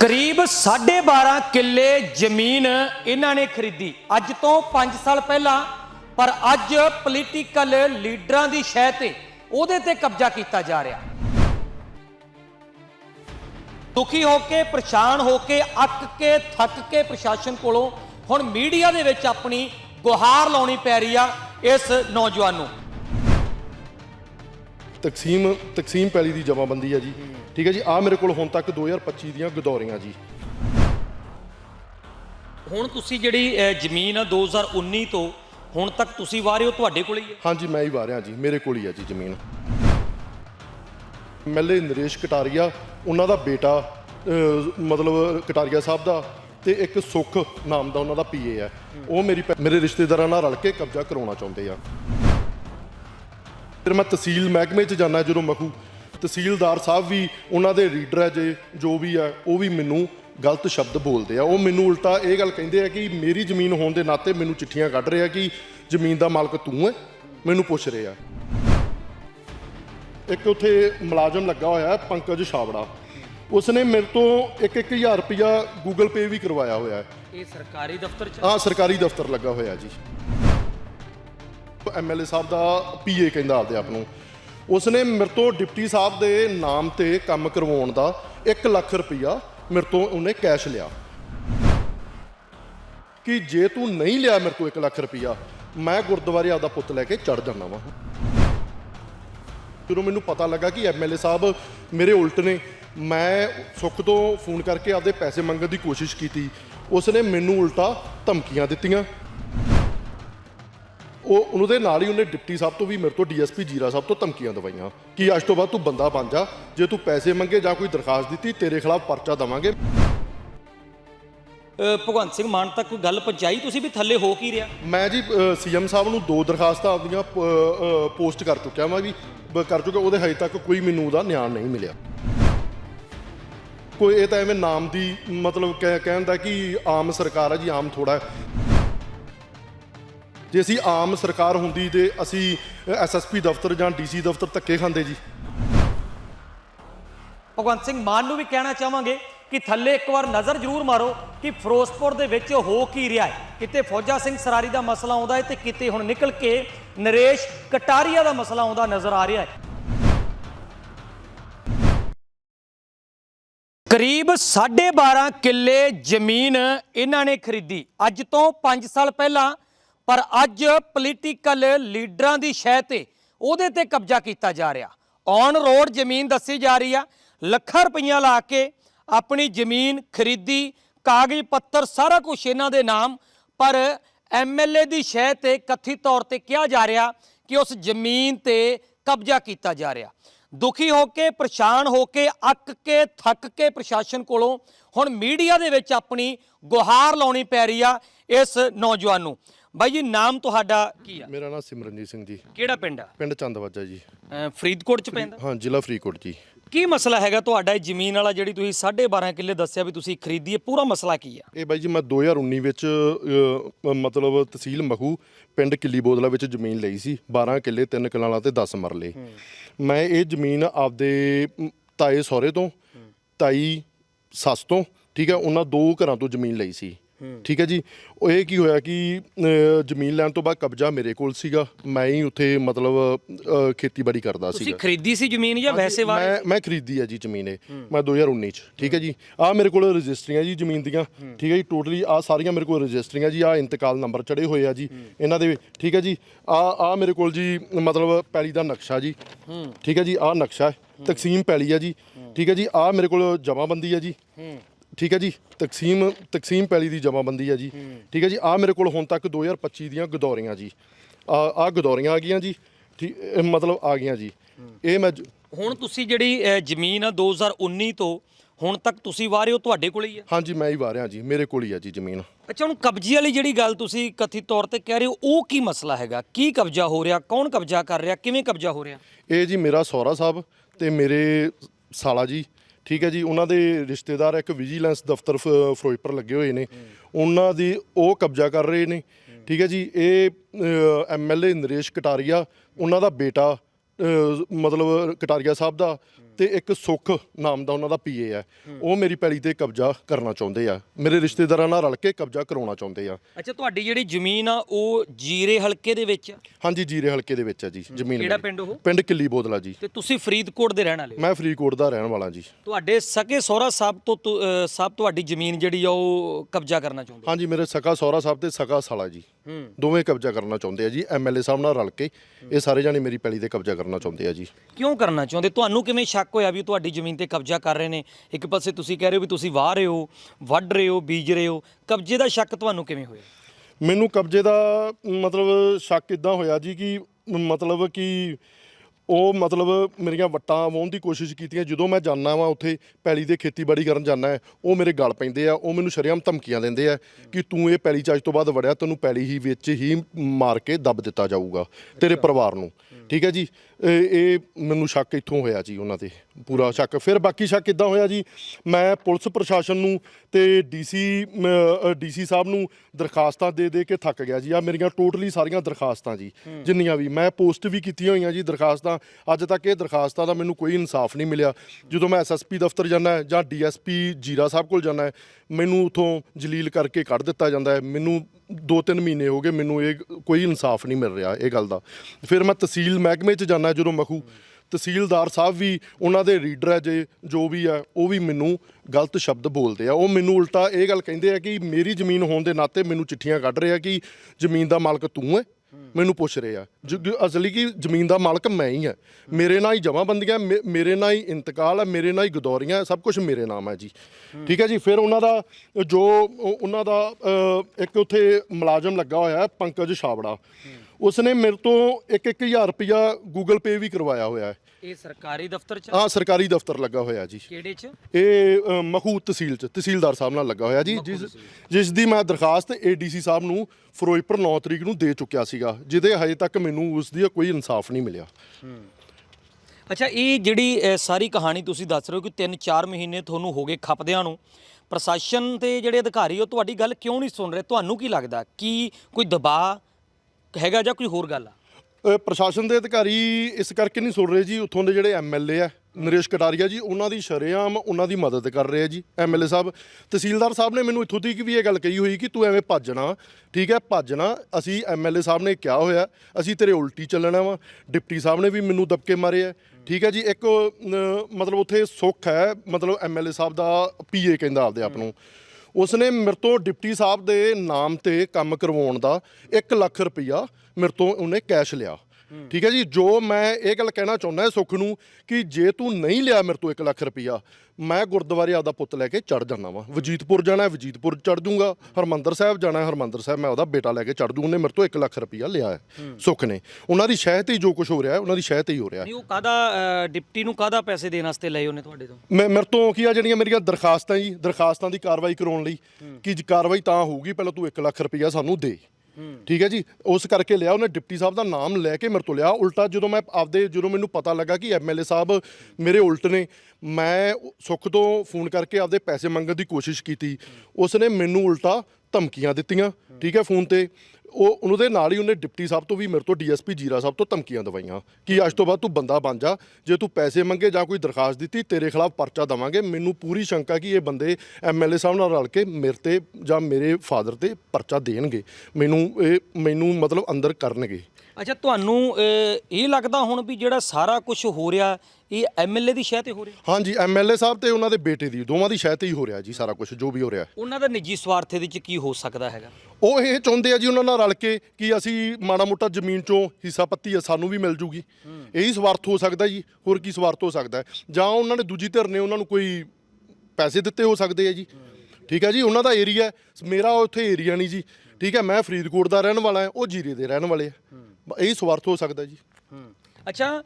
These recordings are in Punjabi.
ਕਰੀਬ 12.5 ਕਿੱਲੇ ਜ਼ਮੀਨ ਇਹਨਾਂ ਨੇ ਖਰੀਦੀ। ਅੱਜ ਤੋਂ 5 ਸਾਲ ਪਹਿਲਾਂ, ਪਰ ਅੱਜ ਪੋਲੀਟੀਕਲ ਲੀਡਰਾਂ ਦੀ ਸ਼ਹਿ ਤੇ ਉਹਦੇ ਤੇ ਕਬਜ਼ਾ ਕੀਤਾ ਜਾ ਰਿਹਾ। ਦੁਖੀ ਹੋ ਕੇ, ਪਰੇਸ਼ਾਨ ਹੋ ਕੇ, ਅੱਕ ਕੇ, ਥੱਕ ਕੇ ਪ੍ਰਸ਼ਾਸਨ ਕੋਲੋਂ ਹੁਣ ਮੀਡੀਆ ਦੇ ਵਿੱਚ ਆਪਣੀ ਗੁਹਾਰ ਲਾਉਣੀ ਪੈ ਰਹੀ ਆ ਇਸ ਨੌਜਵਾਨ ਨੂੰ। ਤਕਸੀਮ ਤਕਸੀਮ ਪੈਲੀ ਦੀ ਜਮਾਬੰਦੀ ਹੈ ਜੀ। ਠੀਕ ਹੈ ਜੀ? ਆ ਮੇਰੇ ਕੋਲ ਹੁਣ ਤੱਕ 2025 ਦੀਆਂ ਗਦੌਰੀਆਂ ਜੀ। ਹੁਣ ਤੁਸੀਂ ਜਿਹੜੀ ਅਹ, ਜ਼ਮੀਨ ਆ 2019 ਤੋਂ ਹੁਣ ਤੱਕ ਤੁਸੀਂ ਵਾਰੇ ਹੋ ਤੁਹਾਡੇ ਕੋਲ ਹੀ ਹੈ ਹਾਂਜੀ ਮੈਂ ਹੀ ਵਾਰਿਆ ਜੀ ਮੇਰੇ ਕੋਲ ਹੀ ਹੈ ਜੀ ਜ਼ਮੀਨ। ਐਮਐਲਏ ਨਰੇਸ਼ ਕਟਾਰੀਆ ਉਹਨਾਂ ਦਾ ਬੇਟਾ ਅਹ, ਮਤਲਬ ਕਟਾਰੀਆ ਸਾਹਿਬ ਦਾ ਤੇ ਇੱਕ ਸੁਖ ਨਾਮ ਦਾ ਉਹਨਾਂ ਦਾ ਪੀਏ ਹੈ ਉਹ ਮੇਰੀ ਭੈ- ਮੇਰੇ ਰਿਸ਼ਤੇਦਾਰਾਂ ਨਾਲ ਰਲ ਕੇ ਕਬਜ਼ਾ ਕਰਾਉਣਾ ਚਾਹੁੰਦੇ ਆ। ਫਿਰ ਮੈਂ ਤਹਿਸੀਲ ਮਹਿਕਮੇ 'ਚ ਜਾਣਾ ਜਦੋਂ ਮਖੂ। ਤਹਿਸੀਲਦਾਰ ਸਾਹਿਬ ਵੀ ਉਹਨਾਂ ਦੇ ਰੀਡਰ ਹੈ ਜੇ ਜੋ ਵੀ ਹੈ ਉਹ ਵੀ ਮੈਨੂੰ ਗਲਤ ਸ਼ਬਦ ਬੋਲਦੇ ਆ। ਉਹ ਮੈਨੂੰ ਉਲਟਾ ਇਹ ਗੱਲ ਕਹਿੰਦੇ ਆ ਕਿ ਮੇਰੀ ਜ਼ਮੀਨ ਹੋਣ ਦੇ ਨਾਤੇ ਮੈਨੂੰ ਚਿੱਠੀਆਂ ਕੱਢ ਰਹੇ ਆ ਕਿ ਜ਼ਮੀਨ ਦਾ ਮਾਲਕ ਤੂੰ ਹੈ ਮੈਨੂੰ ਪੁੱਛ ਰਹੇ ਆ। ਇੱਕ ਉੱਥੇ ਮੁਲਾਜ਼ਮ ਲੱਗਾ ਹੋਇਆ ਹੈ ਪੰਕਜ ਛਾਬੜਾ। ਉਸਨੇ ਮੇਰੇ ਤੋਂ 1-1000 ਰੁਪਇਆ ਗੂਗਲ ਪੇ ਵੀ ਕਰਵਾਇਆ ਹੋਇਆ ਹੈ। ਇਹ ਸਰਕਾਰੀ ਦਫ਼ਤਰ ਚ? ਆ ਸਰਕਾਰੀ ਦਫ਼ਤਰ ਲੱਗਾ ਹੋਇਆ ਜੀ। ਐਮਐਲਏ ਸਾਹਿਬ ਦਾ ਪੀਏ ਕਹਿੰਦਾ ਆਪਦੇ ਆਪ ਨੂੰ। ਉਸਨੇ ਮੇਰੇ ਤੋਂ ਡਿਪਟੀ ਸਾਹਿਬ ਦੇ ਨਾਮ ਤੇ ਕੰਮ ਕਰਵਾਉਣ ਦਾ 1 ਲੱਖ ਰੁਪਇਆ ਮੇਰੇ ਤੋਂ ਉਹਨੇ ਕੈਸ਼ ਲਿਆ। ਕਿ ਜੇ ਤੂੰ ਨਹੀਂ ਲਿਆ ਮੇਰੇ ਤੋਂ 1 ਲੱਖ ਰੁਪਇਆ ਮੈਂ ਗੁਰਦੁਆਰੇ ਆਪਦਾ ਪੁੱਤ ਲੈ ਕੇ ਚੜ ਜਾਣਾ ਵਾਂ। ਜਦੋਂ ਮੈਨੂੰ ਪਤਾ ਲੱਗਾ ਕਿ ਐਮਐਲਏ ਸਾਹਿਬ ਮੇਰੇ ਉਲਟ ਨੇ। ਮੈਂ ਸੁੱਖ ਤੋਂ ਫੋਨ ਕਰਕੇ ਆਪਦੇ ਪੈਸੇ ਮੰਗਣ ਦੀ ਕੋਸ਼ਿਸ਼ ਕੀਤੀ। ਉਸਨੇ ਮੈਨੂੰ ਉਲਟਾ ਧਮਕੀਆਂ ਦਿੱਤੀਆਂ। ਉਹ ਉਹਦੇ ਨਾਲ ਹੀ ਉਹਨੇ ਡਿਪਟੀ ਸਾਹਿਬ ਤੋਂ ਵੀ ਮੇਰੇ ਤੋਂ ਡੀਐਸਪੀ ਜੀਰਾ ਸਾਹਿਬ ਤੋਂ ਧਮਕੀਆਂ ਦਵਾਈਆਂ ਕਿ ਅੱਜ ਤੋਂ ਬਾਅਦ ਤੂੰ ਬੰਦਾ ਬਣ ਜਾ ਜੇ ਤੂੰ ਪੈਸੇ ਮੰਗੇ ਜਾਂ ਕੋਈ ਦਰਖਾਸਤ ਦਿੱਤੀ ਤੇਰੇ ਖਿਲਾਫ ਪਰਚਾ ਦਵਾਂਗੇ। ਭਗਵੰਤ ਸਿੰਘ ਮਾਨ ਤੱਕ ਕੋਈ ਗੱਲ ਪਹੁੰਚਾਈ ਤੁਸੀਂ ਵੀ? ਥੱਲੇ ਹੋ ਕੀ ਰਿਹਾ? ਮੈਂ ਜੀ ਸੀਐਮ ਸਾਹਿਬ ਨੂੰ ਦੋ ਦਰਖਾਸਤਾਂ ਅ, ਪੋਸਟ ਕਰ ਚੁੱਕਿਆ ਮੈਂ ਵੀ ਕਰ ਚੁੱਕਿਆ ਉਹਦੇ ਹਜੇ ਤੱਕ ਕੋਈ ਮੈਨੂੰ ਉਹਦਾ ਨਿਆਂ ਨਹੀਂ ਮਿਲਿਆ। ਕੋਈ ਇਹ ਤਾਂ ਐਵੇਂ ਨਾਮ ਦੀ ਮਤਲਬ ਕਹਿ- ਕਹਿਣ ਦਾ ਕਿ ਆਮ ਸਰਕਾਰ ਹੈ ਜੀ ਆਮ ਥੋੜਾ ਜੇ ਅਸੀਂ ਆਮ ਸਰਕਾਰ ਹੁੰਦੀ ਤੇ ਅਸੀਂ ਐਸਐਸਪੀ ਦਫ਼ਤਰ ਜਾਂ ਡੀਸੀ ਦਫ਼ਤਰ ਧੱਕੇ ਖਾਂਦੇ ਜੀ। ਭਗਵੰਤ ਸਿੰਘ ਮਾਨ ਨੂੰ ਵੀ ਕਹਿਣਾ ਚਾਹਾਂਗੇ ਕਿ ਥੱਲੇ ਇੱਕ ਵਾਰ ਨਜ਼ਰ ਜ਼ਰੂਰ ਮਾਰੋ ਕਿ ਫਿਰੋਜ਼ਪੁਰ ਦੇ ਵਿੱਚ ਹੋ ਕੀ ਰਿਹਾ ਹੈ। ਕਿਤੇ ਫੌਜਾ ਸਿੰਘ ਸਰਾਰੀ ਦਾ ਮਸਲਾ ਆਉਂਦਾ ਹੈ ਤੇ ਕਿਤੇ ਹੁਣ ਨਿਕਲ ਕੇ ਨਰੇਸ਼ ਕਟਾਰੀਆ ਦਾ ਮਸਲਾ ਆਉਂਦਾ ਨਜ਼ਰ ਆ ਰਿਹਾ ਹੈ। ਕਰੀਬ 12.5 ਕਿੱਲੇ ਜ਼ਮੀਨ ਇਹਨਾਂ ਨੇ ਖਰੀਦੀ। ਅੱਜ ਤੋਂ 5 ਸਾਲ ਪਹਿਲਾਂ ਪਰ ਅੱਜ ਪੋਲੀਟੀਕਲ ਲੀਡਰਾਂ ਦੀ ਸ਼ਹਿ ਤੇ ਉਹਦੇ ਤੇ ਕਬਜ਼ਾ ਕੀਤਾ ਜਾ ਰਿਹਾ। ਔਨ ਰੋਡ ਜ਼ਮੀਨ ਦੱਸੀ ਜਾ ਰਹੀ ਆ। ਲੱਖਾਂ ਰੁਪਈਆ ਲਾ ਕੇ ਆਪਣੀ ਜ਼ਮੀਨ ਖਰੀਦੀ, ਕਾਗਜ਼ ਪੱਤਰ ਸਾਰਾ ਕੁਝ ਇਹਨਾਂ ਦੇ ਨਾਮ। ਪਰ ਐਮਐਲਏ ਦੀ ਸ਼ਹਿ ਤੇ ਕਥਿਤ ਤੌਰ ਤੇ ਕਿਹਾ ਜਾ ਰਿਹਾ ਕਿ ਉਸ ਜ਼ਮੀਨ ਤੇ ਕਬਜ਼ਾ ਕੀਤਾ ਜਾ ਰਿਹਾ। ਦੁਖੀ ਹੋ ਕੇ, ਪਰੇਸ਼ਾਨ ਹੋ ਕੇ, ਅੱਕ ਕੇ, ਥੱਕ ਕੇ ਪ੍ਰਸ਼ਾਸਨ ਕੋਲੋਂ ਹੁਣ ਮੀਡੀਆ ਦੇ ਵਿੱਚ ਆਪਣੀ ਗੁਹਾਰ ਲਾਉਣੀ ਪੈ ਰਹੀ ਆ ਇਸ ਨੌਜਵਾਨ ਨੂੰ। ਬਾਈ ਜੀ ਨਾਮ ਤੁਹਾਡਾ ਕੀ ਆ? ਮੇਰਾ ਨਾਮ ਸਿਮਰਨਜੀਤ ਸਿੰਘ ਜੀ। ਕਿਹੜਾ ਪਿੰਡ ਆ? ਪਿੰਡ ਚੰਦਵਾਜਾ ਜੀ। ਅਹ ਫਰੀਦਕੋਟ ਚ ਪੈਂਦਾ? ਹਾਂ ਜ਼ਿਲ੍ਹਾ ਫਰੀਦਕੋਟ ਜੀ। ਕੀ ਮਸਲਾ ਹੈਗਾ ਤੁਹਾਡਾ? ਇਹ ਜ਼ਮੀਨ ਵਾਲਾ ਜਿਹੜੀ ਤੁਸੀਂ 12.5 ਕਿੱਲੇ ਦੱਸਿਆ ਵੀ ਤੁਸੀਂ ਖਰੀਦੀ ਹੈ ਪੂਰਾ ਮਸਲਾ ਕੀ ਆ? ਇਹ ਬਾਈ ਜੀ ਮੈਂ 2019 ਵਿੱਚ ਅ, ਮਤਲਬ ਤਹਿਸੀਲ ਮਖੂ ਪਿੰਡ ਕਿੱਲੀ ਬੋਦਲਾ ਵਿੱਚ ਜ਼ਮੀਨ ਲਈ ਸੀ। 12 ਕਿੱਲੇ 3 ਕਨਾਲਾਂ ਤੇ 10 ਮਰਲੇ। ਮੈਂ ਇਹ ਜ਼ਮੀਨ ਆਪਦੇ ਮ, ਤਾਏ ਸਹੁਰੇ ਤੋਂ ਤਾਈ ਸੱਸ ਤੋਂ ਠੀਕ ਹੈ ਉਹਨਾਂ ਦੋ ਘਰਾਂ ਤੋਂ ਜ਼ਮੀਨ ਲਈ ਸੀ। ਠੀਕ ਹੈ ਜੀ। ਉਹ ਇਹ ਕੀ ਹੋਇਆ ਕਿ ਅ, ਜ਼ਮੀਨ ਲੈਣ ਤੋਂ ਬਾਅਦ ਕਬਜ਼ਾ ਮੇਰੇ ਕੋਲ ਸੀਗਾ। ਮੈਂ ਹੀ ਉੱਥੇ ਮਤਲਬ ਅ, ਖੇਤੀਬਾੜੀ ਕਰਦਾ ਤੁਸੀਂ ਸੀਗਾ। ਖਰੀਦੀ ਸੀ ਜ਼ਮੀਨ ਜਾਂ ਵੈਸੇ ਵਾਰ ਮੈਂ ਮੈਂ ਖਰੀਦੀ ਹੈ ਜੀ ਜ਼ਮੀਨ ਇਹ। ਮੈਂ 2019 ਚ। ਠੀਕ ਹੈ ਜੀ। ਆ ਮੇਰੇ ਕੋਲ ਰਜਿਸਟਰੀਆਂ ਜੀ ਜ਼ਮੀਨ ਦੀਆਂ। ਠੀਕ ਹੈ ਜੀ ਟੋਟਲੀ ਆ ਸਾਰੀਆਂ ਮੇਰੇ ਕੋਲ ਰਜਿਸਟਰੀਆਂ ਜੀ। ਆ ਇੰਤਕਾਲ ਨੰਬਰ ਚੜੇ ਹੋਏ ਆ ਜੀ ਇਹਨਾਂ ਦੇ। ਠੀਕ ਹੈ ਜੀ। ਆ ਆ ਮੇਰੇ ਕੋਲ ਜੀ ਮਤਲਬ ਪੈਲੀ ਦਾ ਨਕਸ਼ਾ ਜੀ। ਠੀਕ ਹੈ ਜੀ ਆ ਨਕਸ਼ਾ ਹੈ। ਤਕਸੀਮ ਪੈਲੀ ਹੈ ਜੀ। ਠੀਕ ਹੈ ਜੀ ਆ ਮੇਰੇ ਕੋਲ ਜਮਾਬੰਦੀ ਹੈ ਜੀ। ਠੀਕ ਹੈ ਜੀ ਤਕਸੀਮ ਤਕਸੀਮ ਪੈਲੀ ਦੀ ਜਮਾਬੰਦੀ ਹੈ ਜੀ। ਠੀਕ ਹੈ ਜੀ ਆ ਮੇਰੇ ਕੋਲ ਹੁਣ ਤੱਕ 2025 ਦੀਆਂ ਗਦੌਰੀਆਂ ਜੀ। ਆ ਆ ਗਦੌਰੀਆਂ ਆ ਗਈਆਂ ਜੀ ਠੀਕ ਇਹ ਮਤਲਬ ਆ ਗਈਆਂ ਜੀ। ਇਹ ਮੈਂ ਜ- ਹੁਣ ਤੁਸੀਂ ਜਿਹੜੀ ਜ਼ਮੀਨ ਆ 2019 ਤੋਂ ਹੁਣ ਤੱਕ ਤੁਸੀਂ ਵਾਰੇ ਹੋ ਤੁਹਾਡੇ ਕੋਲ ਹੀ ਆ? ਹਾਂਜੀ ਮੈਂ ਹੀ ਵਾਰਿਆ ਜੀ ਮੇਰੇ ਕੋਲ ਹੀ ਆ ਜੀ ਜ਼ਮੀਨ। ਅੱਛਾ ਹੁਣ ਕਬਜ਼ੇ ਵਾਲੀ ਜਿਹੜੀ ਗੱਲ ਤੁਸੀਂ ਕਥਿਤ ਤੌਰ ਤੇ ਕਹਿ ਰਹੇ ਹੋ ਉਹ ਕੀ ਮਸਲਾ ਹੈਗਾ? ਕੀ ਕਬਜ਼ਾ ਹੋ ਰਿਹਾ? ਕੌਣ ਕਬਜ਼ਾ ਕਰ ਰਿਹਾ? ਕਿਵੇਂ ਕਬਜ਼ਾ ਹੋ ਰਿਹਾ? ਇਹ ਜੀ ਮੇਰਾ ਸਹੁਰਾ ਸਾਹਿਬ ਤੇ ਮੇਰੇ ਸਾਲਾ ਜੀ ਠੀਕ ਹੈ ਜੀ, ਉਹਨਾਂ ਦੇ ਰਿਸ਼ਤੇਦਾਰ ਇੱਕ ਵਿਜੀਲੈਂਸ ਦਫ਼ਤਰ ਫ- ਫਿਰੋਜ਼ਪੁਰ ਲੱਗੇ ਹੋਏ ਨੇ। ਉਹਨਾਂ ਦੀ ਉਹ ਕਬਜ਼ਾ ਕਰ ਰਹੇ ਨੇ। ਠੀਕ ਹੈ ਜੀ, ਇਹ ਐਮਐਲਏ ਨਰੇਸ਼ ਕਟਾਰੀਆ, ਉਹਨਾਂ ਦਾ ਬੇਟਾ ਮਤਲਬ ਕਟਾਰੀਆ ਸਾਹਿਬ ਦਾ। ਤੇ ਇੱਕ ਸੁਖ ਨਾਮ ਦਾ ਉਹਨਾਂ ਦਾ ਪੀਏ ਹੈ ਉਹ ਮੇਰੀ ਪੈਲੀ ਤੇ ਕਬਜ਼ਾ ਕਰਨਾ ਚਾਹੁੰਦੇ ਆ। ਮੇਰੇ ਰਿਸ਼ਤੇਦਾਰਾਂ ਨਾਲ ਰਲ ਕੇ ਕਬਜ਼ਾ ਕਰਾਉਣਾ ਚਾਹੁੰਦੇ ਆ। ਅੱਛਾ ਤੁਹਾਡੀ ਜਿਹੜੀ ਜ਼ਮੀਨ ਆ ਉਹ ਜੀਰੇ ਹਲਕੇ ਦੇ ਵਿੱਚ ਆ? ਹਾਂਜੀ ਜੀਰੇ ਹਲਕੇ ਦੇ ਵਿੱਚ ਹੈ ਜੀ ਜ਼ਮੀਨ ਕਿਹੜਾ ਮੇਰੀ। ਪਿੰਡ ਉਹ? ਪਿੰਡ ਕਿੱਲੀ ਬੋਦਲਾ ਜੀ। ਤੇ ਤੁਸੀਂ ਫਰੀਦਕੋਟ ਦੇ ਰਹਿਣ ਵਾਲੇ ਹੋ। ਮੈਂ ਫਰੀਦਕੋਟ ਦਾ ਰਹਿਣ ਵਾਲਾ ਜੀ। ਤੁਹਾਡੇ ਸਕੇ ਸਹੁਰਾ ਸਾਹਿਬ ਤੋਂ ਤੁ- ਸਾਹਿਬ ਤੁਹਾਡੀ ਜ਼ਮੀਨ ਜਿਹੜੀ ਆ ਉਹ ਕਬਜ਼ਾ ਕਰਨਾ ਚਾਹੁੰਦੇ ਹਾਂਜੀ ਮੇਰੇ ਸਕਾ ਸਹੁਰਾ ਸਾਹਿਬ ਤੇ ਸਕਾ ਸਾਲਾ ਜੀ। ਹੂੰ। ਦੋਵੇਂ ਕਬਜ਼ਾ ਕਰਨਾ ਚਾਹੁੰਦੇ ਆ ਜੀ ਐਮਐਲਏ ਸਾਹਿਬ ਨਾਲ ਰਲ ਕੇ। ਇਹ ਸਾਰੇ ਜਾਣੇ ਮੇਰੀ ਪੈਲੀ ਤੇ ਕਬਜ਼ਾ ਕਰਨਾ ਚਾਹੁੰਦੇ ਆ ਜੀ। ਕਿਉਂ ਕਰਨਾ ਚਾਹੁੰਦੇ? ਤੁਹਾਨੂੰ ਕਿਵੇਂ ਸ਼ੱਕ ਹੋਇਆ ਵੀ ਤੁਹਾਡੀ ਜ਼ਮੀਨ ਤੇ ਕਬਜ਼ਾ ਕਰ ਰਹੇ ਨੇ। ਇੱਕ ਪਾਸੇ ਤੁਸੀਂ ਕਹਿ ਰਹੇ ਹੋ ਵੀ ਤੁਸੀਂ ਵਾਹ ਰਹੇ ਹੋ ਵੱਢ ਰਹੇ ਹੋ ਬੀਜ ਰਹੇ ਹੋ। ਕਬਜ਼ੇ ਦਾ ਸ਼ੱਕ ਤੁਹਾਨੂੰ ਕਿਵੇਂ ਹੋਇਆ? ਮੈਨੂੰ ਕਬਜ਼ੇ ਦਾ ਮਤਲਬ ਸ਼ੱਕ ਇਦਾਂ ਹੋਇਆ ਜੀ ਕਿ ਮਤਲਬ ਕਿ ਉਹ ਮਤਲਬ ਮੇਰੀਆਂ ਵੱਟਾਂ ਵਾਹੁਣ ਦੀ ਕੋਸ਼ਿਸ਼ ਕੀਤੀਆਂ। ਜਦੋਂ ਮੈਂ ਜਾਣਾ ਵਾਂ ਉੱਥੇ ਪੈਲੀ ਦੇ ਖੇਤੀਬਾੜੀ ਕਰਨ ਜਾਣਾ ਹੈ ਉਹ ਮੇਰੇ ਗਲ ਪੈਂਦੇ ਆ ਉਹ ਮੈਨੂੰ ਸ਼ਰੇਆਮ ਧਮਕੀਆਂ ਦਿੰਦੇ ਆ ਕਿ ਤੂੰ ਇਹ ਪੈਲੀ ਚ ਅੱਜ ਤੋਂ ਬਾਅਦ ਵੜਿਆ ਤੈਨੂੰ ਪੈਲੀ ਹੀ ਵਿੱਚ ਹੀ ਮਾਰ ਕੇ ਦੱਬ ਦਿੱਤਾ ਜਾਊਗਾ ਤੇਰੇ ਪਰਿਵਾਰ ਨੂੰ। ਠੀਕ ਹੈ ਜੀ। ਇਹ ਇਹ ਮੈਨੂੰ ਸ਼ੱਕ ਇੱਥੋਂ ਹੋਇਆ ਜੀ ਉਹਨਾਂ ਤੇ। ਪੂਰਾ ਸ਼ੱਕ। ਫਿਰ ਬਾਕੀ ਸ਼ੱਕ ਇਦਾਂ ਹੋਇਆ ਜੀ? ਮੈਂ ਪੁਲਿਸ ਪ੍ਰਸ਼ਾਸਨ ਨੂੰ ਤੇ ਡੀਸੀ ਡੀਸੀ ਸਾਹਿਬ ਨੂੰ ਦਰਖਾਸਤਾਂ ਦੇ ਦੇ ਕੇ ਥੱਕ ਗਿਆ ਜੀ। ਆ ਮੇਰੀਆਂ ਟੋਟਲੀ ਸਾਰੀਆਂ ਦਰਖਾਸਤਾਂ ਜੀ ਜਿੰਨੀਆਂ ਵੀ। ਮੈਂ ਪੋਸਟ ਵੀ ਕੀਤੀਆਂ ਹੋਈਆਂ ਜੀ ਦਰਖਾਸਤਾਂ। ਅੱਜ ਤੱਕ ਇਹ ਦਰਖਾਸਤਾਂ ਦਾ ਮੈਨੂੰ ਕੋਈ ਇਨਸਾਫ ਨਹੀਂ ਮਿਲਿਆ। ਜਦੋਂ ਮੈਂ ਐਸਐਸਪੀ ਦਫ਼ਤਰ ਜਾਂਦਾ ਜਾਂ ਡੀਐਸਪੀ ਜੀਰਾ ਸਾਹਿਬ ਕੋਲ ਜਾਂਦਾ ਮੈਨੂੰ ਉਥੋਂ ਜਲੀਲ ਕਰਕੇ ਕੱਢ ਦਿੱਤਾ ਜਾਂਦਾ ਹੈ। ਮੈਨੂੰ 2-3 ਮਹੀਨੇ ਹੋ ਗਏ ਮੈਨੂੰ ਇਹ ਕੋਈ ਇਨਸਾਫ ਨਹੀਂ ਮਿਲ ਰਿਹਾ ਇਹ ਗੱਲ ਦਾ। ਫਿਰ ਮੈਂ ਤਹਿਸੀਲ ਮਹਿਕਮੇ 'ਚ ਜਾਂਦਾ ਜਦੋਂ ਮਖੂ ਤਹਿਸੀਲਦਾਰ ਸਾਹਿਬ ਵੀ ਉਹਨਾਂ ਦੇ ਰੀਡਰ ਹੈ ਜੇ, ਜੋ ਵੀ ਹੈ, ਉਹ ਵੀ ਮੈਨੂੰ ਗਲਤ ਸ਼ਬਦ ਬੋਲਦੇ ਆ। ਉਹ ਮੈਨੂੰ ਉਲਟਾ ਇਹ ਗੱਲ ਕਹਿੰਦੇ ਆ ਕਿ ਮੇਰੀ ਜ਼ਮੀਨ ਹੋਣ ਦੇ ਨਾਤੇ ਮੈਨੂੰ ਚਿੱਠੀਆਂ ਕੱਢ ਰਹੇ ਆ ਕਿ ਜ਼ਮੀਨ ਦਾ ਮਾਲਕ ਤੂੰ ਹੈ, ਮੈਨੂੰ ਪੁੱਛ ਰਹੇ ਆ। ਜ- ਅਸਲੀ ਕਿ ਜ਼ਮੀਨ ਦਾ ਮਾਲਕ ਮੈਂ ਹੀ ਹਾਂ। ਮੇਰੇ ਨਾਲ ਹੀ ਜਮਾਬੰਦੀਆਂ, ਮੇ- ਮੇਰੇ ਨਾਲ ਹੀ ਇੰਤਕਾਲ ਹੈ, ਮੇਰੇ ਨਾਲ ਹੀ ਗਦੌਰੀਆਂ ਸਭ ਕੁਝ ਮੇਰੇ ਨਾਮ ਹੈ ਜੀ। ਠੀਕ ਹੈ ਜੀ, ਫਿਰ ਉਹਨਾਂ ਦਾ, ਜੋ ਉਹਨਾਂ ਦਾ ਇੱਕ ਉੱਥੇ ਮੁਲਾਜ਼ਮ ਲੱਗਾ ਹੋਇਆ ਪੰਕਜ ਛਾਬੜਾ। ਉਸਨੇ ਮੇਰੇ ਤੋਂ 1-1000 ਰੁਪਇਆ ਗੂਗਲ ਪੇ ਵੀ ਕਰਵਾਇਆ ਹੋਇਆ ਹੈ। ਇਹ ਸਰਕਾਰੀ ਦਫ਼ਤਰ ਚ? ਆ ਸਰਕਾਰੀ ਦਫ਼ਤਰ ਲੱਗਾ ਹੋਇਆ ਜੀ। ਕਿਹੜੇ ਚ? ਇਹ ਅ, ਮਖੂ ਤਹਿਸੀਲ ਚ ਤਹਿਸੀਲਦਾਰ ਸਾਹਿਬ ਨਾਲ ਲੱਗਾ ਹੋਇਆ ਜੀ ਜਿਸ ਜਿਸ ਦੀ ਮੈਂ ਦਰਖਾਸਤ ਏਡੀਸੀ ਸਾਹਿਬ ਨੂੰ ਫਿਰੋਜ਼ਪੁਰ 9 ਤਰੀਕ ਨੂੰ ਦੇ ਚੁੱਕਿਆ ਸੀਗਾ ਜਿਹਦੇ ਹਜੇ ਤੱਕ ਮੈਨੂੰ ਉਸ ਦੀ ਕੋਈ ਇਨਸਾਫ ਨਹੀਂ ਮਿਲਿਆ। ਅੱਛਾ ਇਹ ਜਿਹੜੀ ਸਾਰੀ ਕਹਾਣੀ ਤੁਸੀਂ ਦੱਸ ਰਹੇ ਹੋ ਕਿ 3-4 ਮਹੀਨੇ ਤੁਹਾਨੂੰ ਹੋ ਗਏ ਖਪਦਿਆਂ ਨੂੰ ਪ੍ਰਸ਼ਾਸਨ ਤੇ ਜਿਹੜੇ ਅਧਿਕਾਰੀ ਉਹ ਤੁਹਾਡੀ ਗੱਲ ਕਿਉਂ ਨਹੀਂ ਸੁਣ ਰਹੇ? ਤੁਹਾਨੂੰ ਕੀ ਲੱਗਦਾ? ਕੀ ਕੋਈ ਦਬਾਅ? ਹੈਗਾ ਜਾਂ ਕੋਈ ਹੋਰ ਗੱਲ ਆ? ਅ, ਪ੍ਰਸ਼ਾਸਨ ਦੇ ਅਧਿਕਾਰੀ ਇਸ ਕਰਕੇ ਨਹੀਂ ਸੁਣ ਰਹੇ ਜੀ। ਉੱਥੋਂ ਦੇ ਜਿਹੜੇ ਐਮਐਲਏ ਆ ਨਰੇਸ਼ ਕਟਾਰੀਆ ਜੀ ਉਹਨਾਂ ਦੀ ਸ਼ਰੇਆਮ ਉਹਨਾਂ ਦੀ ਮਦਦ ਕਰ ਰਹੇ ਆ ਜੀ ਐਮਐਲਏ ਸਾਹਿਬ। ਤਹਿਸੀਲਦਾਰ ਸਾਹਿਬ ਨੇ ਮੈਨੂੰ ਇੱਥੋਂ ਤੱਕ ਵੀ ਇਹ ਗੱਲ ਕਹੀ ਹੋਈ ਕਿ ਤੂੰ ਐਵੇਂ ਭੱਜਣਾ ਠੀਕ ਹੈ ਭੱਜਣਾ ਅਸੀਂ ਐਮਐਲਏ ਸਾਹਿਬ ਨੇ ਕਿਹਾ ਹੋਇਆ ਅਸੀਂ ਤੇਰੇ ਉਲਟੀ ਚੱਲਣਾ ਵਾ। ਡਿਪਟੀ ਸਾਹਿਬ ਨੇ ਵੀ ਮੈਨੂੰ ਦਬਕੇ ਮਾਰੇ ਆ ਠੀਕ ਹੈ ਜੀ। ਇੱਕ ਅ, ਮਤਲਬ ਉੱਥੇ ਸੁੱਖ ਹੈ ਮਤਲਬ ਐਮਐਲਏ ਸਾਹਿਬ ਦਾ ਪੀਏ ਕਹਿੰਦਾ ਆਪਦੇ ਆਪ ਨੂੰ। ਉਸਨੇ ਮੇਰੇ ਤੋਂ ਡਿਪਟੀ ਸਾਹਿਬ ਦੇ ਨਾਮ ਤੇ ਕੰਮ ਕਰਵਾਉਣ ਦਾ 1 ਲੱਖ ਰੁਪਈਆ ਮੇਰੇ ਤੋਂ ਉਹਨੇ ਕੈਸ਼ ਲਿਆ। ਠੀਕ ਹੈ ਜੀ? ਜੋ ਮੈਂ ਇਹ ਗੱਲ ਕਹਿਣਾ ਚਾਹੁੰਦਾ ਸੁੱਖ ਨੂੰ ਕਿ ਜੇ ਤੂੰ ਨਹੀਂ ਲਿਆ ਮੇਰੇ ਤੋਂ 1 ਲੱਖ ਰੁਪਈਆ ਮੈਂ ਗੁਰਦੁਆਰੇ ਆਪਦਾ ਪੁੱਤ ਲੈ ਕੇ ਚੜ ਜਾਣਾ ਵਾ। ਵਜੀਦਪੁਰ ਜਾਣਾ ਹੈ ਵਜੀਦਪੁਰ ਚੜ ਜੂੰਗਾ। ਹਰਮੰਦਰ ਸਾਹਿਬ ਜਾਣਾ ਹੈ ਹਰਮੰਦਰ ਸਾਹਿਬ ਮੈਂ ਉਹਦਾ ਬੇਟਾ ਲੈ ਕੇ ਚੜ ਜੂ ਉਹਨੇ ਮੇਰੇ ਤੋਂ 1 ਲੱਖ ਰੁਪਈਆ ਲਿਆ ਹੈ ਸੁੱਖ ਨੇ। ਉਹਨਾਂ ਦੀ ਸ਼ਹਿ ਤੇ ਹੀ ਜੋ ਕੁਝ ਹੋ ਰਿਹਾ ਹੈ ਉਹਨਾਂ ਦੀ ਸ਼ਹਿ ਤੇ ਹੀ ਹੋ ਰਿਹਾ ਹੈ। ਨਹੀਂ ਉਹ ਕਾਦਾ ਡਿਪਟੀ ਨੂੰ ਕਾਦਾ ਪੈਸੇ ਦੇਣ ਵਾਸਤੇ ਲਏ ਉਹਨੇ ਤੁਹਾਡੇ ਤੋਂ? ਮੈਂ ਮੇਰੇ ਤੋਂ ਕੀ ਆ ਜਿਹੜੀਆਂ ਮੇਰੀਆਂ ਦਰਖਾਸਤਾਂ ਜੀ ਦਰਖਾਸਤਾਂ ਦੀ ਕਾਰਵਾਈ ਕਰਾਉਣ ਲਈ ਕਿ ਜੇ ਕਾਰਵਾਈ ਤਾਂ ਹੋਊਗੀ ਪਹਿਲਾਂ ਤੂੰ 1 ਲੱਖ ਰੁਪਈਆ ਸਾਨੂੰ ਦੇ। ਠੀਕ ਹੈ ਜੀ? ਉਸ ਕਰਕੇ ਲਿਆ, ਉਹਨੇ ਡਿਪਟੀ ਸਾਹਿਬ ਦਾ ਨਾਮ ਲੈ ਕੇ ਮੇਰੇ ਤੋਂ ਲਿਆ। ਉਲਟਾ ਜਦੋਂ ਮੈਂ ਆਪਦੇ, ਜਦੋਂ ਮੈਨੂੰ ਪਤਾ ਲੱਗਾ ਕਿ ਐਮਐਲਏ ਸਾਹਿਬ ਮੇਰੇ ਉਲਟ ਨੇ, ਮੈਂ ਸੁੱਖ ਤੋਂ ਫੋਨ ਕਰਕੇ ਆਪਦੇ ਪੈਸੇ ਮੰਗਣ ਦੀ ਕੋਸ਼ਿਸ਼ ਕੀਤੀ। ਉਸਨੇ ਮੈਨੂੰ ਉਲਟਾ ਧਮਕੀਆਂ ਦਿੱਤੀਆਂ, ਠੀਕ ਹੈ, ਫੋਨ ਤੇ। ਉਹ ਉਹਦੇ ਨਾਲ ਹੀ ਉਹਨੇ ਡਿਪਟੀ ਸਾਹਿਬ ਤੋਂ ਵੀ ਮੇਰੇ ਤੋਂ ਡੀਐਸਪੀ ਜੀਰਾ ਸਾਹਿਬ ਤੋਂ ਧਮਕੀਆਂ ਦਵਾਈਆਂ ਕਿ ਅੱਜ ਤੋਂ ਬਾਅਦ ਤੂੰ ਬੰਦਾ ਬਣ ਜਾ, ਜੇ ਤੂੰ ਪੈਸੇ ਮੰਗੇ ਜਾਂ ਕੋਈ ਦਰਖਾਸਤ ਦਿੱਤੀ, ਤੇਰੇ ਖਿਲਾਫ ਪਰਚਾ ਦਵਾਂਗੇ। ਮੈਨੂੰ ਪੂਰੀ ਸ਼ੰਕਾ ਕਿ ਇਹ ਬੰਦੇ ਐਮਐਲਏ ਸਾਹਿਬ ਨਾਲ ਰਲ ਕੇ ਮੇਰੇ ਤੇ ਜਾਂ ਮੇਰੇ ਫਾਦਰ ਤੇ ਪਰਚਾ ਦੇਣਗੇ। ਮੈਨੂੰ ਇਹ, ਮੈਨੂੰ ਮਤਲਬ ਅੰਦਰ ਕਰਨਗੇ। ਅੱਛਾ, ਤੁਹਾਨੂੰ ਇਹ ਲੱਗਦਾ ਹੁਣ ਵੀ ਜਿਹੜਾ ਸਾਰਾ ਕੁਝ ਹੋ ਰਿਹਾ ਇਹ ਐਮਐਲਏ ਦੀ ਸ਼ਹਿ ਤੇ ਹੋ ਰਿਹਾ? ਹਾਂਜੀ ਐਮਐਲਏ ਸਾਹਿਬ ਤੇ ਉਹਨਾਂ ਦੇ ਬੇਟੇ ਦੀ ਦੋਵਾਂ ਦੀ ਸ਼ਾਇਦ ਹੀ ਹੋ ਰਿਹਾ ਜੀ ਸਾਰਾ ਕੁਝ ਜੋ ਵੀ ਹੋ ਰਿਹਾ। ਉਹਨਾਂ ਦਾ ਨਿੱਜੀ ਸਵਾਰਥ ਦੇ ਵਿੱਚ ਕੀ ਹੋ ਸਕਦਾ ਹੈਗਾ? ਉਹ ਇਹ ਚਾਹੁੰਦੇ ਆ ਜੀ ਉਹਨਾਂ ਨਾਲ ਰਲ ਕੇ ਕਿ ਅਸੀਂ ਮਾੜਾ ਮੋਟਾ ਜ਼ਮੀਨ ਚੋਂ ਹਿੱਸਾ ਪੱਤੀ ਆ ਸਾਨੂੰ ਵੀ ਮਿਲ ਜੂਗੀ। ਇਹੀ ਸਵਾਰਥ ਹੋ ਸਕਦਾ ਜੀ ਹੋਰ ਕੀ ਸਵਾਰਥ ਹੋ ਸਕਦਾ? ਜਾਂ ਉਹਨਾਂ ਨੇ ਦੂਜੀ ਧਿਰ ਨੇ ਉਹਨਾਂ ਨੂੰ ਕੋਈ ਪੈਸੇ ਦਿੱਤੇ ਹੋ ਸਕਦੇ ਆ ਜੀ? ਠੀਕ ਹੈ ਜੀ ਉਹਨਾਂ ਦਾ ਏਰੀਆ ਮੇਰਾ ਉੱਥੇ ਏਰੀਆ ਨਹੀਂ ਜੀ। ਠੀਕ ਹੈ ਮੈਂ ਫਰੀਦਕੋਟ ਦਾ ਰਹਿਣ ਵਾਲਾ ਹਾਂ ਉਹ ਜੀਰੇ ਦੇ ਰਹਿਣ ਵਾਲੇ ਆ। ਇਹੀ ਸਵਾਰਥ ਹੋ ਸਕਦਾ ਜੀ। ਅੱਛਾ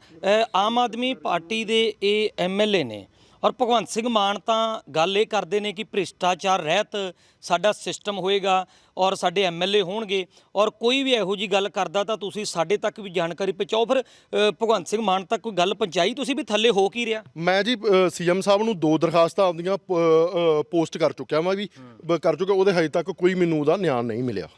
ਆਮ ਆਦਮੀ ਪਾਰਟੀ ਦੇ ਇਹ ਐਮਐਲਏ ਨੇ ਔਰ ਭਗਵੰਤ ਸਿੰਘ ਮਾਨ ਤਾਂ ਗੱਲ ਇਹ ਕਰਦੇ ਨੇ ਕਿ ਭ੍ਰਿਸ਼ਟਾਚਾਰ ਰਹਿਤ ਸਾਡਾ ਸਿਸਟਮ ਹੋਏਗਾ ਔਰ ਸਾਡੇ ਐਮਐਲਏ ਹੋਣਗੇ ਔਰ ਕੋਈ ਵੀ ਇਹੋ ਜੀ ਗੱਲ ਕਰਦਾ ਤਾਂ ਤੁਸੀਂ ਸਾਡੇ ਤੱਕ ਵੀ ਜਾਣਕਾਰੀ ਪਹੁੰਚਾਓ। ਫਿਰ ਭਗਵੰਤ ਸਿੰਘ ਮਾਨ ਤੱਕ ਕੋਈ ਗੱਲ ਪਹੁੰਚਾਈ ਤੁਸੀਂ ਵੀ ਥੱਲੇ ਹੋ ਕੀ ਰਿਹਾ? ਮੈਂ ਜੀ ਸੀਐਮ ਸਾਹਿਬ ਨੂੰ ਦੋ ਦਰਖਾਸਤਾਂ ਅ, ਪੋਸਟ ਕਰ ਚੁੱਕਿਆ ਮੈਂ ਵੀ ਕਰ ਚੁੱਕਿਆ ਉਹਦੇ ਹਜੇ ਤੱਕ ਕੋਈ ਮੈਨੂੰ ਉਹਦਾ ਨਿਆਂ ਨਹੀਂ ਮਿਲਿਆ।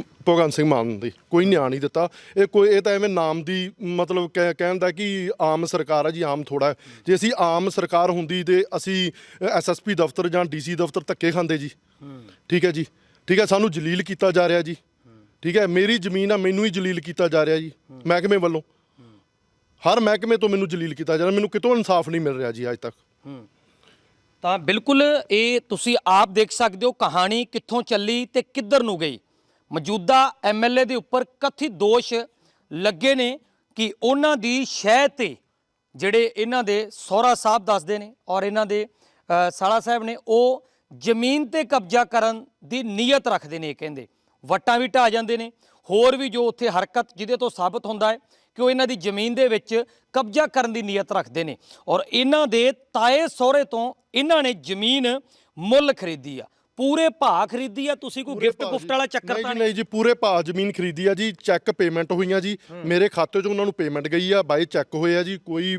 ਭਗਵੰਤ ਸਿੰਘ ਮਾਨ ਦੀ, ਕੋਈ ਨਿਆਂ ਨਹੀਂ ਦਿੱਤਾ। ਇਹ ਕੋਈ, ਇਹ ਤਾਂ ਐਵੇਂ ਨਾਮ ਦੀ ਮਤਲਬ ਕਹਿ- ਕਹਿਣ ਦਾ ਕਿ ਆਮ ਸਰਕਾਰ ਹੈ ਜੀ, ਆਮ ਥੋੜਾ ਹੈ। ਜੇ ਅਸੀਂ ਆਮ ਸਰਕਾਰ ਹੁੰਦੀ ਤੇ ਅਸੀਂ ਐਸਐਸਪੀ ਦਫ਼ਤਰ ਜਾਂ ਡੀਸੀ ਦਫ਼ਤਰ ਧੱਕੇ ਖਾਂਦੇ ਜੀ। ਠੀਕ ਹੈ ਜੀ। ਠੀਕ ਹੈ, ਸਾਨੂੰ ਜਲੀਲ ਕੀਤਾ ਜਾ ਰਿਹਾ ਜੀ। ਠੀਕ ਹੈ, ਮੇਰੀ ਜ਼ਮੀਨ ਆ, ਮੈਨੂੰ ਹੀ ਜਲੀਲ ਕੀਤਾ ਜਾ ਰਿਹਾ ਜੀ, ਮਹਿਕਮੇ ਵੱਲੋਂ। ਹਰ ਮਹਿਕਮੇ ਤੋਂ ਮੈਨੂੰ ਜਲੀਲ ਕੀਤਾ ਜਾ ਰਿਹਾ, ਮੈਨੂੰ ਕਿਤੋਂ ਇਨਸਾਫ ਨਹੀਂ ਮਿਲ ਰਿਹਾ ਜੀ ਅੱਜ ਤੱਕ। ਤਾਂ ਬਿਲਕੁਲ ਇਹ ਤੁਸੀਂ ਆਪ ਦੇਖ ਸਕਦੇ ਹੋ, ਕਹਾਣੀ ਕਿੱਥੋਂ ਚੱਲੀ ਤੇ ਕਿੱਧਰ ਨੂੰ ਗਈ। ਮੌਜੂਦਾ ਐਮਐਲਏ ਦੇ ਉੱਪਰ ਕਥਿਤ ਦੋਸ਼ ਲੱਗੇ ਨੇ ਕਿ ਉਹਨਾਂ ਦੀ ਸ਼ਹਿ ਤੇ ਜਿਹੜੇ ਇਹਨਾਂ ਦੇ ਸਹੁਰਾ ਸਾਹਿਬ ਦੱਸਦੇ ਨੇ ਔਰ ਇਹਨਾਂ ਦੇ ਸਾਲਾ ਸਾਹਿਬ ਨੇ ਉਹ ਜ਼ਮੀਨ ਤੇ ਕਬਜ਼ਾ ਕਰਨ ਦੀ ਨੀਅਤ ਰੱਖਦੇ ਨੇ, ਇਹ ਕਹਿੰਦੇ। ਵਟਾਂ ਵੀ ਢਾ ਜਾਂਦੇ ਨੇ। ਹੋਰ ਵੀ ਜੋ ਉੱਥੇ ਹਰਕਤ ਜਿਹਦੇ ਤੋਂ ਸਾਬਤ ਹੁੰਦਾ ਹੈ ਕਿ ਉਹ ਇਹਨਾਂ ਦੀ ਜ਼ਮੀਨ ਦੇ ਵਿੱਚ ਕਬਜ਼ਾ ਕਰਨ ਦੀ ਨੀਅਤ ਰੱਖਦੇ ਨੇ। ਔਰ ਇਹਨਾਂ ਦੇ ਤਾਏ ਸਹੁਰੇ ਤੋਂ ਇਹਨਾਂ ਨੇ ਜ਼ਮੀਨ ਮੁੱਲ ਖਰੀਦੀ ਆ। ਪੂਰੇ ਭਾਅ ਖਰੀਦੀ ਆ ਤੁਸੀਂ ਕੋਈ ਗਿਫਟ ਗੁਫਟ ਵਾਲਾ ਚੱਕਰ ਤਾਂ ਨਹੀਂ? ਨਹੀਂ ਜੀ ਪੂਰੇ ਭਾਅ ਜ਼ਮੀਨ ਖਰੀਦੀ ਆ ਜੀ ਚੈੱਕ ਪੇਮੈਂਟ ਹੋਈਆਂ ਜੀ। ਮੇਰੇ ਖਾਤੇ 'ਚ ਉਹਨਾਂ ਨੂੰ ਪੇਮੈਂਟ ਗਈ ਆ ਬਾਈ ਚੈੱਕ ਹੋਏ ਆ ਜੀ ਕੋਈ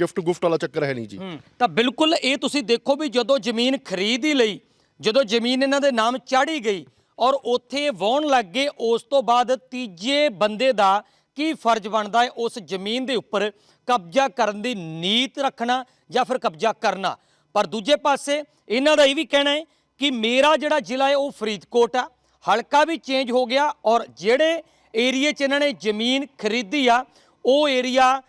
ਗਿਫਟ ਗੁਫਟ ਵਾਲਾ ਚੱਕਰ ਹੈ ਨਹੀਂ ਜੀ। ਤਾਂ ਬਿਲਕੁਲ ਇਹ ਤੁਸੀਂ ਦੇਖੋ ਵੀ ਜਦੋਂ ਜ਼ਮੀਨ ਖਰੀਦ ਹੀ ਲਈ ਜਦੋਂ ਜ਼ਮੀਨ ਇਹਨਾਂ ਦੇ ਨਾਮ ਚਾੜੀ ਗਈ ਔਰ ਉੱਥੇ ਵਾਹੁਣ ਲੱਗ ਗਏ ਉਸ ਤੋਂ ਬਾਅਦ ਤੀਜੇ ਬੰਦੇ ਦਾ ਕੀ ਫਰਜ਼ ਬਣਦਾ ਹੈ? ਉਸ ਜ਼ਮੀਨ ਦੇ ਉੱਪਰ ਕਬਜ਼ਾ ਕਰਨ ਦੀ ਨੀਤ ਰੱਖਣਾ ਜਾਂ ਫਿਰ ਕਬਜ਼ਾ ਕਰਨਾ? ਪਰ ਦੂਜੇ ਪਾਸੇ ਇਹਨਾਂ ਦਾ ਇਹ ਵੀ ਕਹਿਣਾ ਹੈ ਕਿ ਮੇਰਾ ਜਿਹੜਾ ਜ਼ਿਲ੍ਹਾ ਹੈ ਉਹ ਫਰੀਦਕੋਟ ਆ। ਹਲਕਾ ਵੀ ਚੇਂਜ ਹੋ ਗਿਆ ਔਰ ਜਿਹੜੇ ਏਰੀਏ 'ਚ ਇਹਨਾਂ ਨੇ ਜ਼ਮੀਨ ਖਰੀਦੀ ਆ, ਉਹ ਏਰੀਆ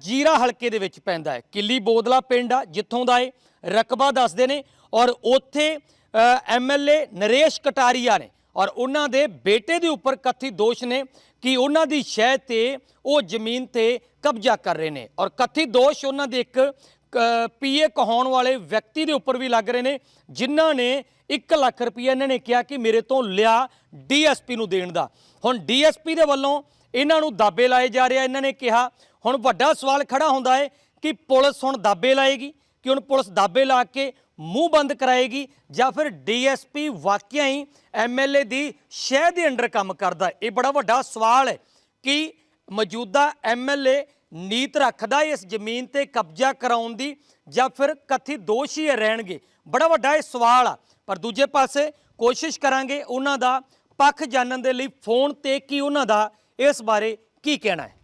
ਜੀਰਾ ਹਲਕੇ ਦੇ ਵਿੱਚ ਪੈਂਦਾ ਹੈ। ਕਿੱਲੀ ਬੋਦਲਾ ਪਿੰਡ ਆ, ਜਿੱਥੋਂ ਦਾ ਇਹ ਰਕਬਾ ਦੱਸਦੇ ਨੇ ਔਰ ਉੱਥੇ ਐਮਐਲਏ ਨਰੇਸ਼ ਕਟਾਰੀਆ ਨੇ ਔਰ ਉਹਨਾਂ ਦੇ ਬੇਟੇ ਦੇ ਉੱਪਰ ਕਥਿਤ ਦੋਸ਼ ਨੇ ਕਿ ਉਹਨਾਂ ਦੀ ਸ਼ਹਿ ਤੇ ਉਹ ਜ਼ਮੀਨ ਤੇ ਕਬਜ਼ਾ ਕਰ ਰਹੇ ਨੇ। ਔਰ ਕਥਿਤ ਦੋਸ਼ ਉਹਨਾਂ ਦੇ ਇੱਕ ਪੀਏ ਕਹਾਉਣ ਵਾਲੇ ਵਿਅਕਤੀ ਦੇ ਉੱਪਰ ਵੀ ਲੱਗ ਰਹੇ ਨੇ, ਜਿਨ੍ਹਾਂ ਨੇ 1 ਲੱਖ ਰੁਪਏ ਇਹਨਾਂ ਨੇ ਕਿਹਾ ਕਿ ਮੇਰੇ ਤੋਂ ਲਿਆ ਡੀਐਸਪੀ ਨੂੰ ਦੇਣ ਦਾ। ਹੁਣ ਡੀਐਸਪੀ ਦੇ ਵੱਲੋਂ ਇਹਨਾਂ ਨੂੰ ਦਾਬੇ ਲਾਏ ਜਾ ਰਿਹਾ ਇਹਨਾਂ ਨੇ ਕਿਹਾ। ਹੁਣ ਵੱਡਾ ਸਵਾਲ ਖੜਾ ਹੁੰਦਾ ਹੈ ਕਿ ਪੁਲਿਸ ਹੁਣ ਦਾਬੇ ਲਾਏਗੀ? ਕਿ ਹੁਣ ਪੁਲਿਸ ਦਾਬੇ ਲਾ ਕੇ ਮੂੰਹ ਬੰਦ ਕਰਾਏਗੀ? ਜਾਂ ਫਿਰ ਡੀਐਸਪੀ ਵਾਕਿਆ ਹੀ ਐਮਐਲਏ ਦੀ ਸ਼ਹਿ ਦੇ ਅੰਡਰ ਕੰਮ ਕਰਦਾ ਇਹ ਬੜਾ ਵੱਡਾ ਸਵਾਲ ਹੈ ਕਿ ਮੌਜੂਦਾ ਐਮਐਲਏ ਨੀਤ ਰੱਖਦਾ ਇਸ ਜ਼ਮੀਨ ਤੇ ਕਬਜ਼ਾ ਕਰਾਉਣ ਦੀ ਜਾਂ ਫਿਰ ਕਥਿਤ ਦੋਸ਼ੀ ਇਹ ਰਹਿਣਗੇ? ਬੜਾ ਵੱਡਾ ਇਹ ਸਵਾਲ ਆ। ਪਰ ਦੂਜੇ ਪਾਸੇ ਕੋਸ਼ਿਸ਼ ਕਰਾਂਗੇ ਉਹਨਾਂ ਦਾ ਪੱਖ ਜਾਣਨ ਦੇ ਲਈ ਫੋਨ ਤੇ ਕੀ ਉਹਨਾਂ ਦਾ ਇਸ ਬਾਰੇ ਕੀ ਕਹਿਣਾ ਹੈ।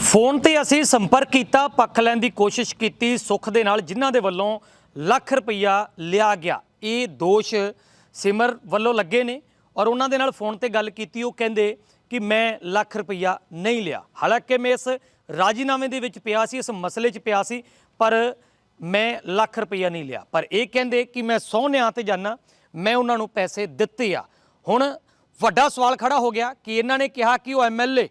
ਫੋਨ ਤੇ ਅਸੀਂ ਸੰਪਰਕ ਕੀਤਾ, ਪੱਖ ਲੈਣ ਦੀ ਕੋਸ਼ਿਸ਼ ਕੀਤੀ, ਸੁਖ ਦੇ ਨਾਲ ਜਿਨ੍ਹਾਂ ਦੇ ਵੱਲੋਂ ਲੱਖ ਰੁਪਈਆ ਲਿਆ ਗਿਆ। ਇਹ ਦੋਸ਼ ਸਿਮਰ ਵੱਲੋਂ ਲੱਗੇ ਨੇ ਔਰ ਉਹਨਾਂ ਦੇ ਨਾਲ ਫੋਨ ਤੇ ਗੱਲ ਕੀਤੀ, ਉਹ ਕਹਿੰਦੇ ਕਿ ਮੈਂ ਲੱਖ ਰੁਪਈਆ ਨਹੀਂ ਲਿਆ। ਹਾਲਾਂਕਿ ਮੈਂ ਇਸ ਰਾਜੀਨਾਮੇ ਦੇ ਵਿੱਚ ਪਿਆ ਸੀ, ਇਸ ਮਸਲੇ 'ਚ ਪਿਆ ਸੀ, ਪਰ ਮੈਂ ਲੱਖ ਰੁਪਈਆ ਨਹੀਂ ਲਿਆ। ਪਰ ਇਹ ਕਹਿੰਦੇ ਕਿ ਮੈਂ ਸੋਹਣਿਆਂ ਤੇ ਜਾਣਾ ਮੈਂ ਉਹਨਾਂ ਨੂੰ ਪੈਸੇ ਦਿੱਤੇ ਆ। ਹੁਣ ਵੱਡਾ ਸਵਾਲ ਖੜਾ ਹੋ ਗਿਆ ਕਿ ਇਹਨਾਂ ਨੇ ਕਿਹਾ ਕਿ ਉਹ ਐਮਐਲਏ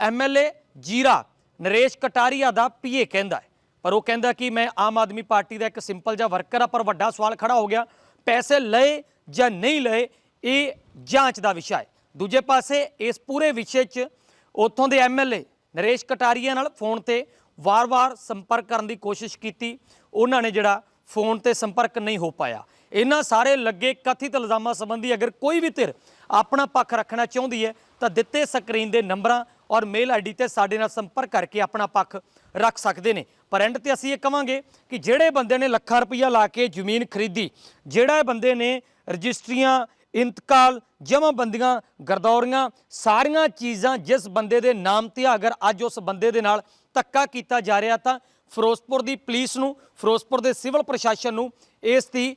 ਐਮਐਲਏ ਜੀਰਾ, ਨਰੇਸ਼ ਕਟਾਰੀਆ ਦਾ ਪੀਏ ਕਹਿੰਦਾ ਹੈ। ਪਰ ਉਹ ਕਹਿੰਦਾ ਕਿ ਮੈਂ ਆਮ ਆਦਮੀ ਪਾਰਟੀ ਦਾ ਇੱਕ ਸਿੰਪਲ ਜਿਹਾ ਵਰਕਰ ਆ, ਪਰ ਵੱਡਾ ਸਵਾਲ ਖੜਾ ਹੋ ਗਿਆ, ਪੈਸੇ ਲਏ ਜਾਂ ਨਹੀਂ ਲਏ, ਇਹ ਜਾਂਚ ਦਾ ਵਿਸ਼ਾ ਹੈ। ਦੂਜੇ ਪਾਸੇ ਇਸ ਪੂਰੇ ਵਿਸ਼ੇ 'ਚ ਉੱਥੋਂ ਦੇ ਐਮਐਲਏ ਨਰੇਸ਼ ਕਟਾਰੀਆ ਨਾਲ ਫੋਨ ਤੇ ਵਾਰ-ਵਾਰ ਸੰਪਰਕ ਕਰਨ ਦੀ ਕੋਸ਼ਿਸ਼ ਕੀਤੀ। ਉਹਨਾਂ ਨੇ ਜਿਹੜਾ ਫੋਨ ਤੇ ਸੰਪਰਕ ਨਹੀਂ ਹੋ ਪਾਇਆ। ਇਹਨਾਂ ਸਾਰੇ ਲੱਗੇ ਕਥਿਤ ਇਲਜ਼ਾਮਾਂ ਸੰਬੰਧੀ ਅਗਰ ਕੋਈ ਵੀ ਧਿਰ ਆਪਣਾ ਪੱਖ ਰੱਖਣਾ ਚਾਹੁੰਦੀ ਹੈ, ਤਾਂ ਦਿੱਤੇ ਸਕਰੀਨ ਦੇ ਨੰਬਰਾਂ ਔਰ ਮੇਲ ਆਈਡੀ ਤੇ ਸਾਡੇ ਨਾਲ ਸੰਪਰਕ ਕਰਕੇ ਆਪਣਾ ਪੱਖ ਰੱਖ ਸਕਦੇ ਨੇ। ਪਰ ਐਂਡ ਤੇ ਅਸੀਂ ਇਹ ਕਵਾਂਗੇ ਕਿ ਜਿਹੜੇ ਬੰਦੇ ਨੇ ਲੱਖਾਂ ਰੁਪਈਆ ਲਾ ਕੇ ਜ਼ਮੀਨ ਖਰੀਦੀ, ਜਿਹੜਾ ਬੰਦੇ ਨੇ ਰਜਿਸਟਰੀਆਂ ਇੰਤਕਾਲ ਜਮ੍ਹਾਂਬੰਦੀਆਂ ਗਰਦੌਰੀਆਂ, ਸਾਰੀਆਂ ਚੀਜ਼ਾਂ ਜਿਸ ਬੰਦੇ ਦੇ ਨਾਮ ਤੇ ਅਗਰ ਅੱਜ ਉਸ ਬੰਦੇ ਦੇ ਨਾਲ ਧੱਕਾ ਕੀਤਾ ਜਾ ਰਿਹਾ ਤਾਂ ਫਿਰੋਜ਼ਪੁਰ ਦੀ ਪੁਲਿਸ ਨੂੰ, ਫਿਰੋਜ਼ਪੁਰ ਦੇ ਸਿਵਲ ਪ੍ਰਸ਼ਾਸਨ ਨੂੰ ਇਸ ਦੀ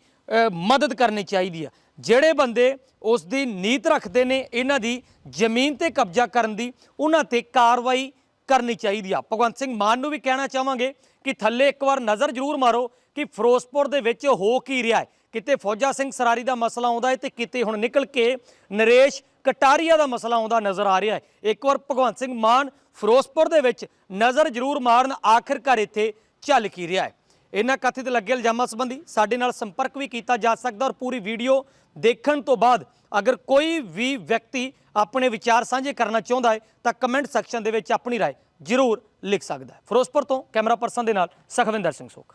ਮਦਦ ਕਰਨੀ ਚਾਹੀਦੀ ਆ। ਜਿਹੜੇ ਬੰਦੇ ਉਸ ਦੀ ਨੀਤ ਰੱਖਦੇ ਨੇ, ਇਹਨਾਂ ਦੀ ਜ਼ਮੀਨ ਤੇ ਕਬਜ਼ਾ ਕਰਨ ਦੀ, ਉਹਨਾਂ ਤੇ ਕਾਰਵਾਈ ਕਰਨੀ ਚਾਹੀਦੀ ਆ। ਭਗਵੰਤ ਸਿੰਘ ਮਾਨ ਨੂੰ ਵੀ ਕਹਿਣਾ ਚਾਹਾਂਗੇ ਕਿ ਥੱਲੇ ਇੱਕ ਵਾਰ ਨਜ਼ਰ ਜ਼ਰੂਰ ਮਾਰੋ ਕਿ ਫਿਰੋਜ਼ਪੁਰ ਦੇ ਵਿੱਚ ਹੋ ਕੀ ਰਿਹਾ ਹੈ। ਕਿਤੇ ਫੌਜਾ ਸਿੰਘ ਸਰਾਰੀ ਦਾ ਮਸਲਾ ਆਉਂਦਾ ਹੈ ਤੇ ਕਿਤੇ ਹੁਣ ਨਿਕਲ ਕੇ ਨਰੇਸ਼ ਕਟਾਰੀਆ ਦਾ ਮਸਲਾ ਆਉਂਦਾ ਨਜ਼ਰ ਆ ਰਿਹਾ ਹੈ ਇੱਕ ਵਾਰ ਭਗਵੰਤ ਸਿੰਘ ਮਾਨ ਫਿਰੋਜ਼ਪੁਰ ਦੇ ਵਿੱਚ ਨਜ਼ਰ ਜ਼ਰੂਰ ਮਾਰਨ ਆਖਿਰਕਾਰ ਇੱਥੇ ਚੱਲ ਕੀ ਰਿਹਾ ਹੈ ਇਹਨਾਂ ਕਥਿਤ ਲੱਗੇ ਇਲਜ਼ਾਮਾਂ ਸੰਬੰਧੀ ਸਾਡੇ ਨਾਲ ਸੰਪਰਕ ਵੀ ਕੀਤਾ ਜਾ ਸਕਦਾ ਔਰ ਪੂਰੀ ਵੀਡੀਓ ਦੇਖਣ ਤੋਂ ਬਾਅਦ ਅਗਰ ਕੋਈ ਵੀ ਵਿਅਕਤੀ ਆਪਣੇ ਵਿਚਾਰ ਸਾਂਝੇ ਕਰਨਾ ਚਾਹੁੰਦਾ ਹੈ ਤਾਂ ਕਮੈਂਟ ਸੈਕਸ਼ਨ ਦੇ ਵਿੱਚ ਆਪਣੀ رائے ਜ਼ਰੂਰ ਲਿਖ ਸਕਦਾ ਹੈ ਫਿਰੋਜ਼ਪੁਰ ਤੋਂ ਕੈਮਰਾ ਪਰਸਨ ਦੇ ਨਾਲ ਸਖਵਿੰਦਰ ਸਿੰਘ ਸੋਖ